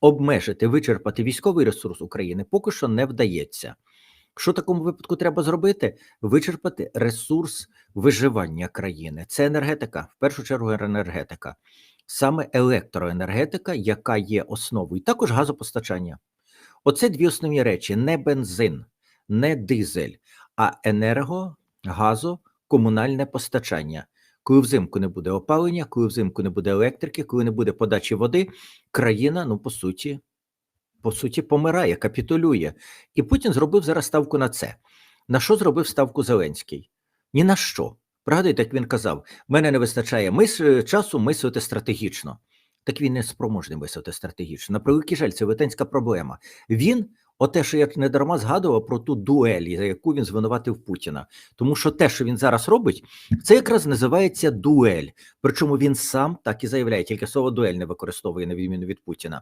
обмежити, вичерпати військовий ресурс України поки що не вдається. Що в такому випадку треба зробити? Вичерпати ресурс виживання країни. Це енергетика, в першу чергу енергетика, саме електроенергетика, яка є основою, також газопостачання. Оце дві основні речі: не бензин, не дизель, а енерго, газо, комунальне постачання. Коли взимку не буде опалення, коли взимку не буде електрики, коли не буде подачі води, країна, ну по суті, по суті, помирає, капітулює. І Путін зробив зараз ставку на це. На що зробив ставку Зеленський? Ні на що. Пригадуєте, як він казав: мене не вистачає мис... часу мислити стратегічно. Так він не спроможний мислити стратегічно. На превеликий жаль, це велетенська проблема. Він, оте, що я не дарма згадував про ту дуель, за яку він звинуватив Путіна. Тому що те, що він зараз робить, це якраз називається дуель. Причому він сам так і заявляє, тільки слово дуель не використовує на відміну від Путіна.